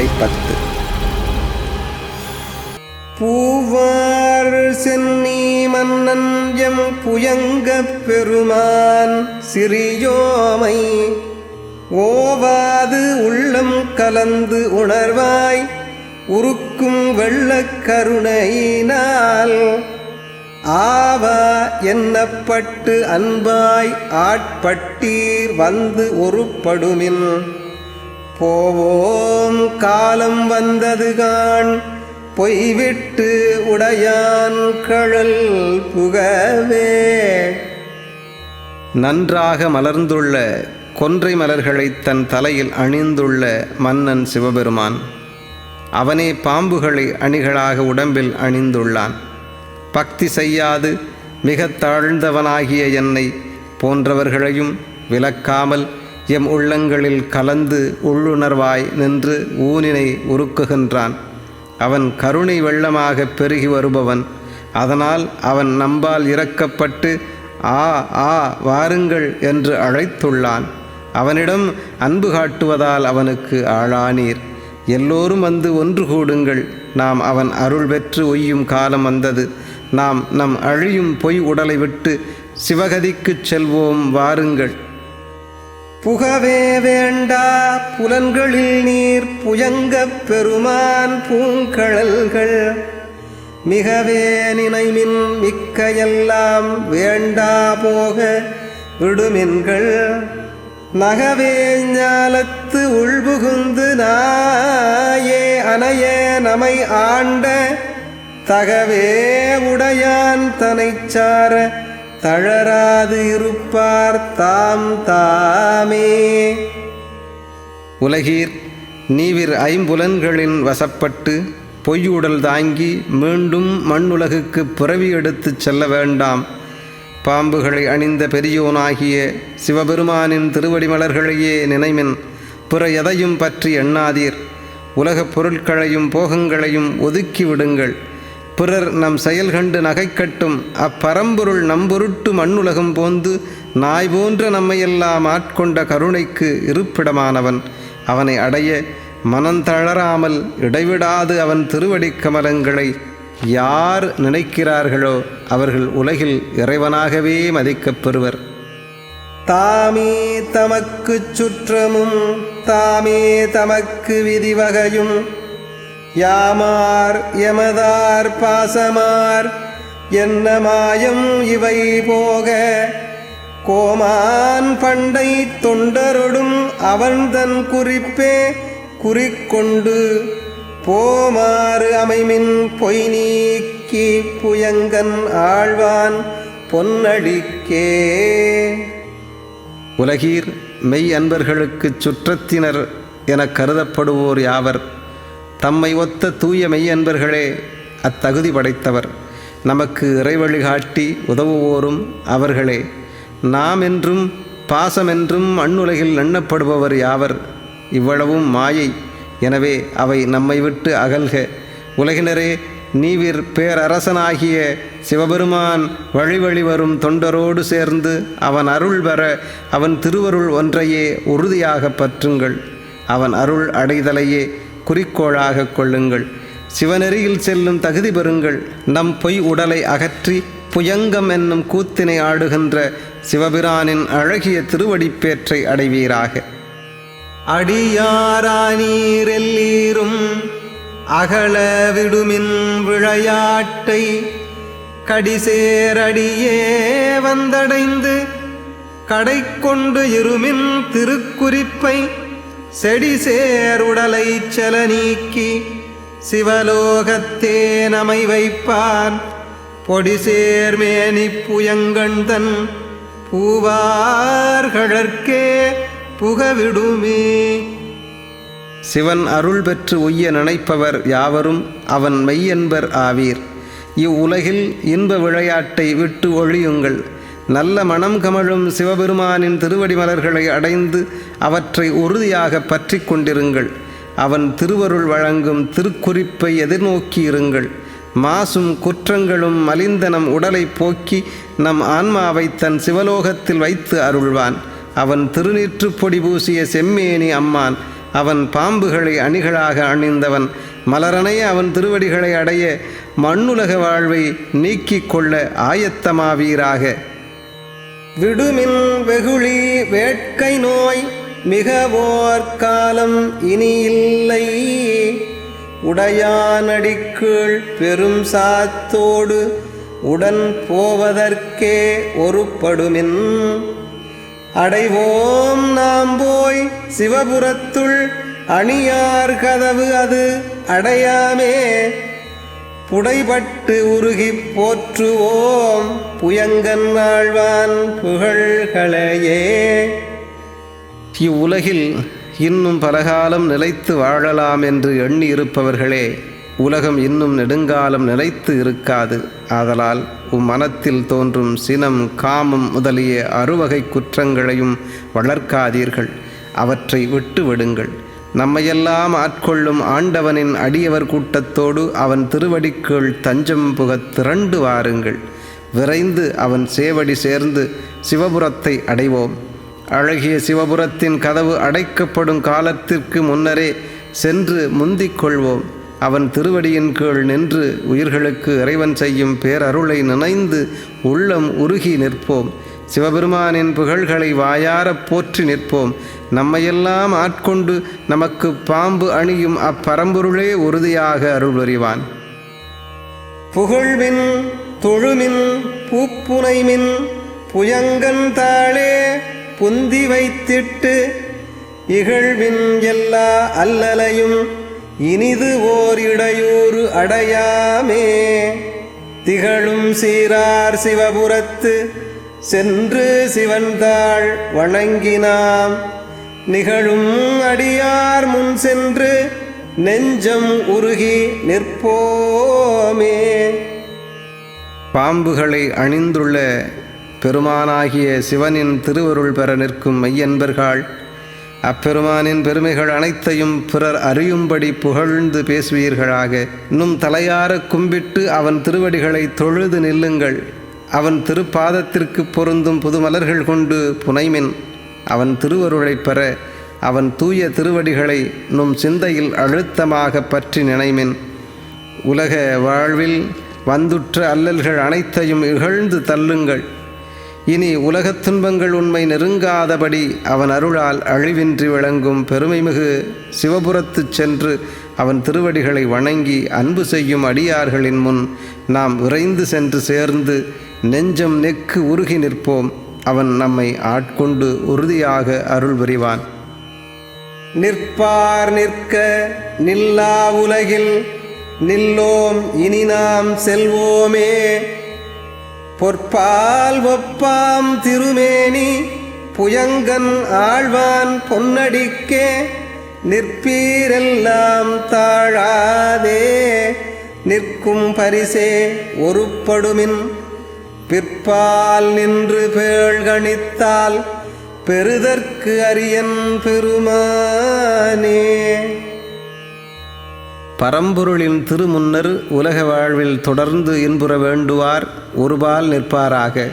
முத்திரை பத்து. பூவார் சென்னி மன்னன் எம் புயங்கப் பெருமான் சிறியோமை. ஓவாது உள்ளம் கலந்து உணர்வாய் உருக்கும் வெள்ளக் கருணையினால். ஆவா என்னப்பட்டு அன்பாய் ஆட்பட்டீர் வந்து ஒருப்படுமின். போவோம். காலம் வந்ததுகான் பொய்விட்டு உடையான் கழல் புகவே. நன்றாக மலர்ந்துள்ள கொன்றை மலர்களை தன் தலையில் அணிந்துள்ள மன்னன் சிவபெருமான் அவனே பாம்புகளை அணிகளாக உடம்பில் அணிந்துள்ளான். பக்தி செய்யாது மிக தாழ்ந்தவனாகிய என்னை போன்றவர்களையும் விலக்காமல் எம் உள்ளங்களில் கலந்து உள்ளுணர்வாய் நின்று ஊனினை உருக்குகின்றான். அவன் கருணை வெள்ளமாக பெருகி வருபவன். அதனால் அவன் நம்பால் இறக்கப்பட்டு ஆ ஆ வாருங்கள் என்று அழைத்துள்ளான். அவனிடம் அன்பு காட்டுவதால் அவனுக்கு ஆளானீர். எல்லோரும் வந்து ஒன்று கூடுங்கள். நாம் அவன் அருள் பெற்று ஒய்யும் காலம் வந்தது. நாம் நம் அழியும் பொய் உடலை விட்டு சிவகதிக்குச் செல்வோம் வாருங்கள். புகவே வேண்டா புலன்களில் நீர் புயங்கப் பெருமான் பூங்கழல்கள். மிகவே நினைமின் மிக்க எல்லாம் வேண்டா போக விடுமின்கள். நகவே ஞாலத்து உள்புகுந்து நாயே அணைய நமை ஆண்ட தகவே உடையான் தனைச்சார தளராது இருப்பார் தாம் தாமே. உலகீர் நீவிர் ஐம்புலன்களின் வசப்பட்டு பொய்யுடல் தாங்கி மீண்டும் மண்ணுலகுக்கு பிறவி எடுத்துச் செல்ல வேண்டாம். பாம்புகளை அணிந்த பெரியோனாகிய சிவபெருமானின் திருவடிமலர்களையே நினைமின். பிற எதையும் பற்றி எண்ணாதீர். உலகப் பொருட்களையும் போகங்களையும் ஒதுக்கி விடுங்கள். பிறர் நம் செயல் கண்டு நகைக்கட்டும். அப்பரம்பொருள் நம்பொருட்டு மண்ணுலகம் போந்து நாய் போன்ற நம்மையெல்லாம் ஆட்கொண்ட கருணைக்கு இருப்பிடமானவன். அவனை அடைய மனந்தளராமல் இடைவிடாது அவன் திருவடிக் கமலங்களை யார் நினைக்கிறார்களோ அவர்கள் உலகில் இறைவனாகவே மதிக்கப் பெறுவர். தாமே தமக்குச் சுற்றமும் தாமே தமக்கு விதிவகையும் யாமார் எமதார் பாசமார் என்ன மாயம் இவை போக கோமான் பண்டை தொண்டரொடும் அவன் தன் குறிப்பே குறிக்கொண்டு போமாறு அமைமின் பொய் நீக்கி புயங்கன் ஆழ்வான் பொன்னழிக்கே உலகீர் மெய் அன்பர்களுக்குச் சுற்றத்தினர் எனக் கருதப்படுவோர் யாவர்? தம்மை ஒத்த தூய மெய்யன்பர்களே அத்தகுதி படைத்தவர். நமக்கு இறைவழி காட்டி உதவுவோரும் அவர்களே. நாம் என்றும் பாசமென்றும் மண்ணுலகில் எண்ணப்படுபவர் யாவர்? இவ்வளவும் மாயை. எனவே அவை நம்மை விட்டு அகல்க. உலகினரே நீவிர் பேரரசனாகிய சிவபெருமான் வழிவழி வரும் தொண்டரோடு சேர்ந்து அவன் அருள் பெற அவன் திருவருள் ஒன்றையே உறுதியாக பற்றுங்கள். அவன் அருள் அடைதலையே குறிக்கோளாக கொள்ளுங்கள். சிவநெறியில் செல்லும் தகுதி பெறுங்கள். நம் பொய் உடலை அகற்றி புயங்கம் என்னும் கூத்தினை ஆடுகின்ற சிவபிரானின் அழகிய திருவடிப்பேற்றை அடைவீராக. அடியாரானீரெல்லீரும் அகல விடுமின் விளையாட்டை கடிசேரடியே வந்தடைந்து கடை கொண்டு இருமின் திருக்குறிப்பை செடி சேருடலை செல நீக்கி சிவலோகத்தே நமை வைப்பான். பொடி சேர்மேனி புயங்கண்தன் பூவார்கழற்கே புகவிடுமே. சிவன் அருள் பெற்று உய்ய நினைப்பவர் யாவரும் அவன் மெய்யென்பர் ஆவீர். இவ்வுலகில் இன்ப விளையாட்டை விட்டு ஒழியுங்கள். நல்ல மனம் கமழும் சிவபெருமானின் திருவடி மலர்களை அடைந்து அவற்றை உறுதியாக பற்றி கொண்டிருங்கள். அவன் திருவருள் வழங்கும் திருக்குறிப்பை எதிர்நோக்கி இருங்கள். மாசும் குற்றங்களும் மலிந்தனம் உடலை போக்கி நம் ஆன்மாவை தன் சிவலோகத்தில் வைத்து அருள்வான். அவன் திருநீற்றுப் பொடி பூசிய செம்மேனி அம்மான். அவன் பாம்புகளை அணிகளாக அணிந்தவன். மலரணைய அவன் திருவடிகளை அடைய மண்ணுலக வாழ்வை நீக்கிக் கொள்ள ஆயத்தமாவீராக. விடுமின் வெகுளி வேட்கை நோய் மிகவோர் காலம் இனி இல்லை உடையானடிக்கீழ் பெரும் சாத்தோடு உடன் போவதற்கே ஒருப்படுமின். அடைவோம் நாம் போய் சிவபுரத்துள் அணியார் கதவு அது அடையாமே. புடைபட்டு உருகிப் போற்றுவோம் புயங்கன் வாழ்வான் புகழ்களையே இவ்வுலகில் இன்னும் பலகாலம் நிலைத்து வாழலாம் என்று எண்ணி இருப்பவர்களே உலகம் இன்னும் நெடுங்காலம் நிலைத்து இருக்காது. ஆதலால் உம் மனத்தில் தோன்றும் சினம் காமம் முதலிய அறுவகை குற்றங்களையும் வளர்க்காதீர்கள். அவற்றை விட்டு விடுங்கள். நம்மையெல்லாம் ஆட்கொள்ளும் ஆண்டவனின் அடியவர் கூட்டத்தோடு அவன் திருவடிக்குள் தஞ்சம் புகத் திரண்டு வாருங்கள். விரைந்து அவன் சேவடி சேர்ந்து சிவபுரத்தை அடைவோம். அழகிய சிவபுரத்தின் கதவு அடைக்கப்படும் காலத்திற்கு முன்னரே சென்று முந்திக் கொள்வோம். அவன் திருவடியின் கீழ் நின்று உயிர்களுக்கு இறைவன் செய்யும் பேரருளை நினைந்து உள்ளம் உருகி நிற்போம். சிவபெருமானின் புகழ்களை வாயாரப் போற்றி நிற்போம். நம்மையெல்லாம் ஆட்கொண்டு நமக்கு பாம்பு அணியும் அப்பரம்பொருளே உறுதியாக அருள் புகழ்வின் புகழ்மின் தொழுமின் பூப்புனைமின் புயங்கன் தாளே புந்தி வைத்திட்டு இகழ்வின் எல்லா அல்லலையும் இனிது ஓர் இடையூறு அடையாமே. திகழும் சீரார் சிவபுரத்து சென்று சிவன்தாள் வணங்கினாம். நிகழும் அடியார் முன் சென்று நெஞ்சம் உருகி நிற்போமே. பாம்புகளை அணிந்துள்ள பெருமானாகிய சிவனின் திருவருள் பெற நிற்கும் மெய்யன்பர்கள் அப்பெருமானின் பெருமைகள் அனைத்தையும் பிறர் அறியும்படி புகழ்ந்து பேசுவீர்களாக. இன்னும் தலையார கும்பிட்டு அவன் திருவடிகளை தொழுது நில்லுங்கள். அவன் திருப்பாதத்திற்கு பொருந்தும் புதுமலர்கள் கொண்டு புனைமின். அவன் திருவருளைப் பெற அவன் தூய திருவடிகளை நும் சிந்தையில் அழுத்தமாக பற்றி நினைமின். உலக வாழ்வில் வந்துற்ற அல்லல்கள் அனைத்தையும் இகழ்ந்து தள்ளுங்கள். இனி உலகத் துன்பங்கள் உண்மை நெருங்காதபடி அவன் அருளால் அழிவின்றி விளங்கும் பெருமைமிகு சிவபுரத்துச் சென்று அவன் திருவடிகளை வணங்கி அன்பு செய்யும் அடியார்களின் முன் நாம் விரைந்து சென்று சேர்ந்து நெஞ்சம் நெக்கு உருகி நிற்போம். அவன் நம்மை ஆட்கொண்டு உறுதியாக அருள் புரிவான். நிற்பார் நிற்க நில்லா உலகில் நில்லோம் இனி நாம் செல்வோமே. பொற்பால் ஒப்பாம் திருமேனி புயங்கன் ஆழ்வான் பொன்னடிக்கே நிற்பீரெல்லாம் தாழாதே நிற்கும் பரிசே ஒருப்படுமின். பிற்பால் நின்று பேழ்கணித்தால் பெறுதற்கு அரியன் பெருமானே. பரம்பொருளின் திருமுன்னர் உலக வாழ்வில் தொடர்ந்து இன்புற வேண்டுவார் ஒருபால் நிற்பாராக.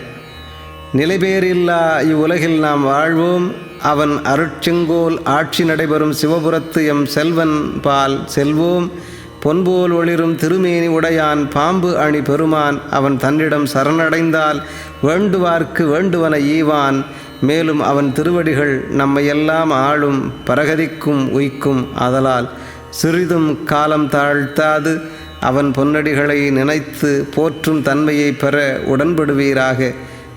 நிலைபேறில்லா இவ்வுலகில் நாம் வாழ்வோம். அவன் அருட்செங்கோல் ஆட்சி நடைபெறும் சிவபுரத்து எம் செல்வன் பால் செல்வோம். பொன்போல் ஒளிரும் திருமேனி உடையான் பாம்பு அணி பெருமான் அவன் தன்னிடம் சரணடைந்தால் வேண்டுவார்க்கு வேண்டுவன ஈவான். மேலும் அவன் திருவடிகள் நம்மையெல்லாம் ஆளும் பரகதிக்கும் உய்க்கும் ஆதலால் சிறிதும் காலம் தாழ்த்தாது. அவன் பொன்னடிகளை நினைத்து போற்றும் தன்மையை பெற உடன்படுவீராக.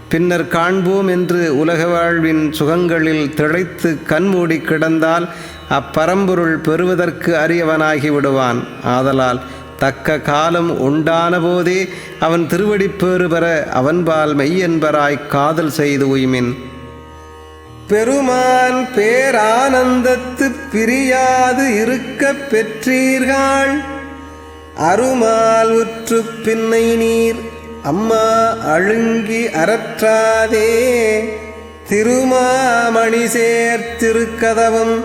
பின்னர் காண்போம் என்று உலக வாழ்வின் சுகங்களில் திளைத்து கண்மூடி கிடந்தால் அப்பரம்பொருள் பெறுவதற்கு அரியவனாகி விடுவான். ஆதலால் தக்க காலம் உண்டான போதே அவன் திருவடிப்பேறு பெற அவன்பால் மெய்யென்பராய் காதல் செய்து உய்மின். பெருமான் பேரானந்தத்து பிரியாது இருக்க பெற்றீர்கள். அருமால் உற்று பின்னை நீர் அம்மா அழுங்கி அறற்றாதே. திருமாமணி சேர்த்திருக்கதவும்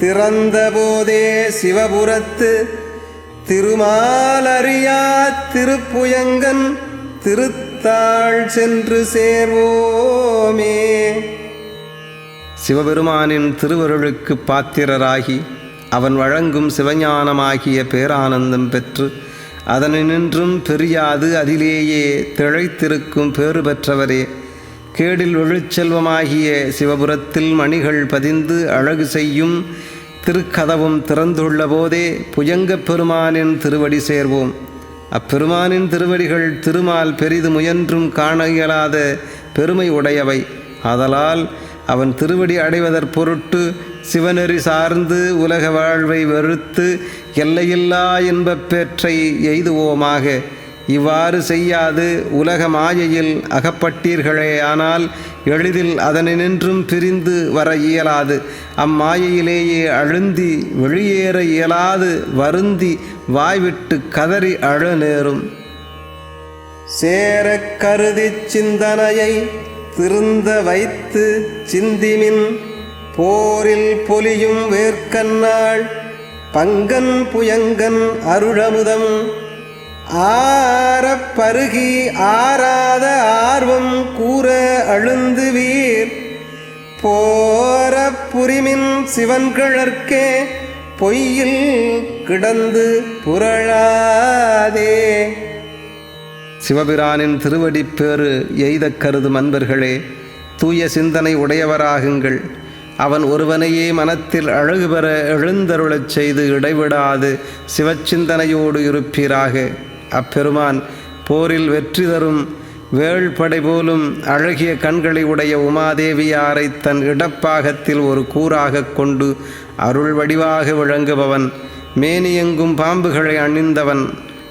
திறந்தபோதே சிவபுரத்து. திருமாலறியா திருப்புயங்கன் திருத்தாள் சென்று சேர்வோமே. சிவபெருமானின் திருவருளுக்கு பாத்திரராகி அவன் வழங்கும் சிவஞானமாகிய பேரானந்தம் பெற்று அதனின்றும் பெரியாது அதிலேயே திளைத்திருக்கும் பேறு பெற்றவரே. கேடில் விழுச்செல்வமாகிய சிவபுரத்தில் மணிகள் பதிந்து அழகு செய்யும் திருக்கதவும் திறந்துள்ள போதே புயங்கப் பெருமானின் திருவடி சேர்வோம். அப்பெருமானின் திருவடிகள் திருமால் பெரிது முயன்றும் காண இயலாத பெருமை உடையவை. ஆதலால் அவன் திருவடி அடைவதற் சிவநெறி சார்ந்து உலக வாழ்வை வெறுத்து எல்லையில்லா இன்பப் பேற்றை எய்துவோமாக. இவ்வாறு செய்யாது உலக மாயையில் அகப்பட்டீர்களே ஆனால் எளிதில் அதனின்றும் பிரிந்து வர இயலாது. அம்மாயையிலேயே அழுந்தி வெளியேற இயலாது வருந்தி வாய்விட்டு கதறி அழ நேரும். சேரக் கருதிச் சிந்தனையை திருந்த வைத்து சிந்திமின் போரில் பொலியும் வேர்க்கன்னாள் பங்கன் புயங்கன் அருளமுதம். ஆரப் பருகி ஆராத ஆர்வம் கூற அழுந்து வீர் போர புரிமின் சிவன்கிழற்கே பொய்யில் கிடந்து புரளாதே. சிவபிரானின் திருவடிப்பேறு எய்த கருதும் அன்பர்களே தூய சிந்தனை உடையவராகுங்கள். அவன் ஒருவனையே மனத்தில் அழகு பெற எழுந்தருளச் செய்து இடைவிடாது சிவச்சிந்தனையோடு இருப்பீராக. அப்பெருமான் போரில் வெற்றி தரும் வேள்படை போலும் அழகிய கண்களை உடைய உமாதேவியாரை தன் இடப்பாகத்தில் ஒரு கூறாக கொண்டு அருள் வடிவாக விளங்குபவன். மேனியெங்கும் பாம்புகளை அணிந்தவன்.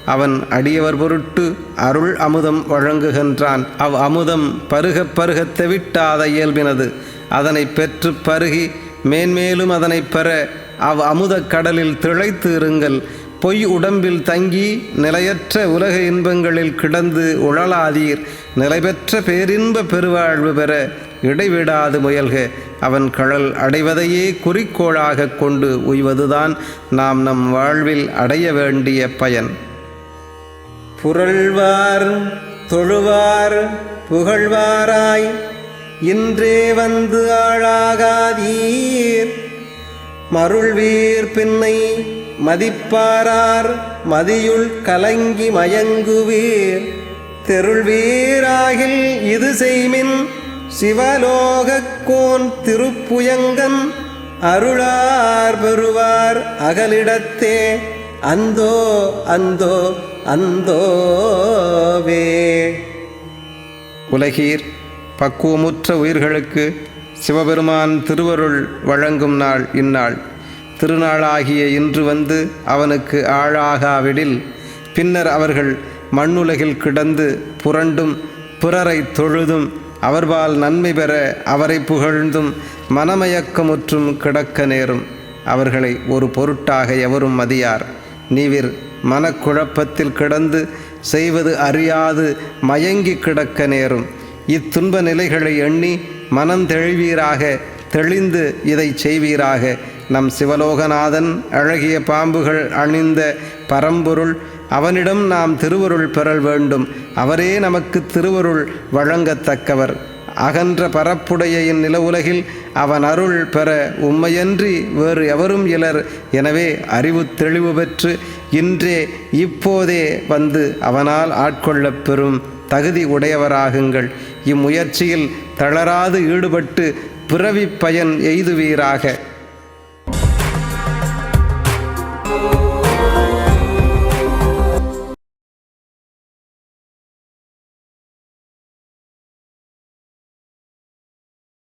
அவன் அடியவர் பொருட்டு அருள் அமுதம் வழங்குகின்றான். அவ் அமுதம் பருகப் பருகத் தெவிட்டாத இயல்பினது. அதனை பெற்று பருகி மேன்மேலும் அதனை பெற அவ் அமுதக் கடலில் திளைத்து இருங்கள். பொய் உடம்பில் தங்கி நிலையற்ற உலக இன்பங்களில் கிடந்து உழலாதீர். நிலைபெற்ற பேரின்ப பெருவாழ்வு பெற இடைவிடாது முயல்க. அவன் கழல் அடைவதையே குறிக்கோளாக கொண்டு உய்வதுதான் நாம் நம் வாழ்வில் அடைய வேண்டிய பயன். புரள்வார் தொழுவார் புகழ்வாராய். இன்றே வந்து ஆளாகாதீர். மருள்வீர் பின்னை மதிப்பாரார் மதியுள் கலங்கி மயங்குவீர். தெருள்வீராகில் இது செய்மின் சிவலோகக்கோன் திருப்புயங்கன். அருளார் பெறுவார் அகலிடத்தே அந்தோ அந்தோ. அந்தோவே உலகீர் பக்குவமுற்ற உயிர்களுக்கு சிவபெருமான் திருவருள் வழங்கும் நாள் இந்நாள். திருநாளாகிய இன்று வந்து அவனுக்கு ஆளாகாவிடில் பின்னர் அவர்கள் மண்ணுலகில் கிடந்து புரண்டும் பிறரை தொழுதும் அவர்பால் நன்மை பெற அவரை புகழ்ந்தும் மனமயக்கமுற்றும் கிடக்க நேரும். அவர்களை ஒரு பொருட்டாக எவரும் மதியார். நீவிர் மனக்குழப்பத்தில் கிடந்து செய்வது அறியாது மயங்கி கிடக்க நேரும். இத்துன்ப நிலைகளை எண்ணி மனம் தெளிவீராக தெளிந்து இதை செய்வீராக. நம் சிவலோகநாதன் அழகிய பாம்புகள் அணிந்த பரம்பொருள் அவனிடம் நாம் திருவருள் பெறல் வேண்டும். அவரே நமக்கு திருவருள் வழங்கத்தக்கவர். அகன்ற பரப்புடைய இந்நில உலகில் அவன் அருள் பெற உம்மையன்றி வேறு எவரும் இலர். எனவே அறிவு தெளிவு பெற்று இன்றே இப்போதே வந்து அவனால் ஆட்கொள்ளப் பெறும் தகுதி உடையவராகுங்கள். இம்முயற்சியில் தளராது ஈடுபட்டு பிறவி பயன் எய்துவீராக.